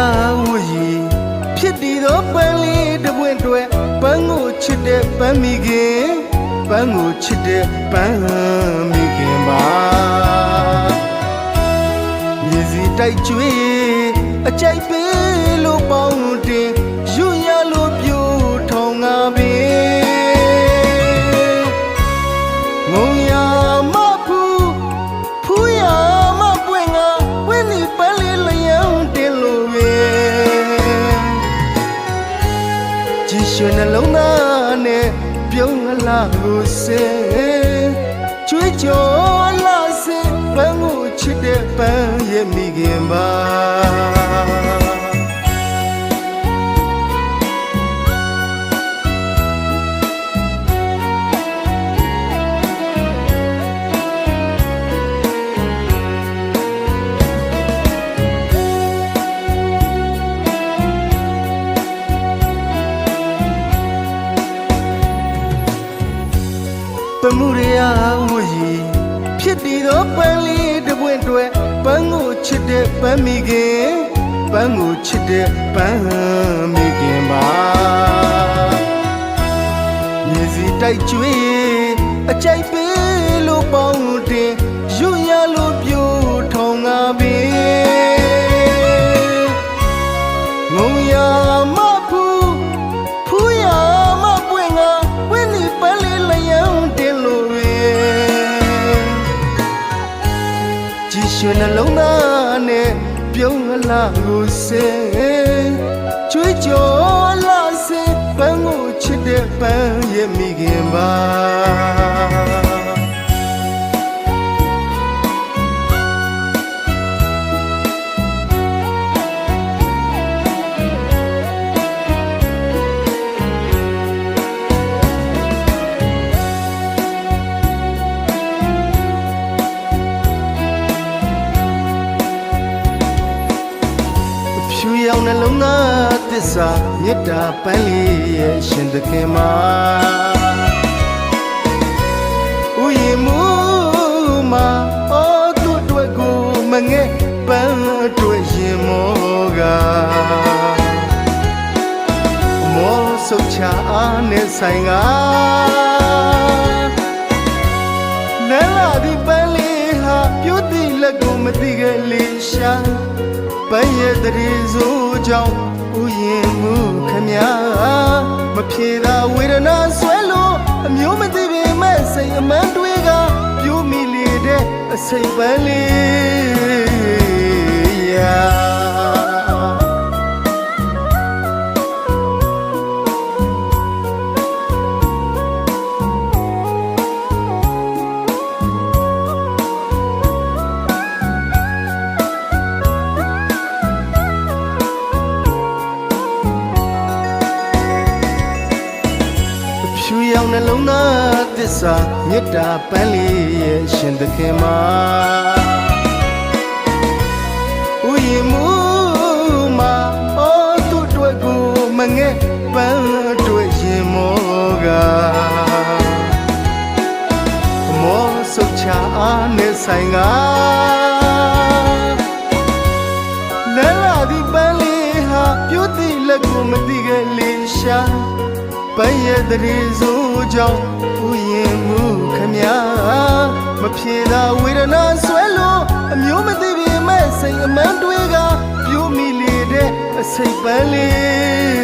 ရာဝရီဖြစ်တည်သောပန်းလေးတပွင့်တွယ်ပန်းကိုချစ်တဲ့ပန်းမိခင်ပန်းကိုချစ်တဲ့ပန်းမိခင်ပါမြေစီတိုက်ကျွေးအကြိုက်ပ ကျွေးကြော်လာစေပန်းကိုချစ်တဲ့ပန်းရဲ့မိခင်ပါ ပမှုရရဝရီဖြစ်တည်သောပန်းလေးတစ်ပွင့်တွဲပန်းကိုချစ်တဲ့ပန်းမိခင်ပန်းကိုချစ်တဲ့ပန်းမိခင်ပါမြေစီတိုက်ကျွေးအကြိုက်ပေးလို့ပေါင်း ကြည်ရွှင်နှလုံးသားနဲ့ပြုံးလာကိုစေချွေးကြော်လာစေပန်းကိုချစ်တဲ့ပန်းရဲ့မိခင်ပါ ဖြူရောင်နှလုံးသားသစ္စာမေတ္တာပန်းလေးရဲ့ရှင်သခင်မှာဥယျာဉ်မူမှာအော်သူ့အတွက်ကိုမငဲ့ပန်းအတွက်ရင်မောကမောဆုတ်ချအားနဲ့ဆိုင်ကနဲလာဒီပန်းလေးဟာပြိုးတိလက်ကိုမသိခဲ့လေရှာ ပန်းရဲ့တရေစိုးကြောင့်ဥယျာဉ်မှုခမမဖြေသာဝေဒနာဆွဲလို့အမျိုးမသိပေမဲ့စိတ်အမှန်တွေက ပြိုးမိလေတဲ့အစိတ်ပန်းလေး နှလုံးသားသစ္စာမေတ္တာပန်းလေးရဲ့ရှင်သခင်မှာဥယျာဉ်မူမှာအော်သူ့အတွက်ကိုမငဲ့ပန်းအတွက်ရင်မောကမောဆုတ်ချအားနဲ့ဆိုင်ကလဲလာဒီပန်းလေးဟာပြိုးတိလက်ကိုမသိခဲ့လေရှာ ပန်းရဲ့တရေစိုးကြောင့်ဥယျာဉ်မှုခမမဖြေသာဝေဒနာဆွဲလို့အမျိုးမသိပေမဲ့စိတ်အမှန်တွေကပြိုးမိလေတဲ့အစိတ်ပန်းလေး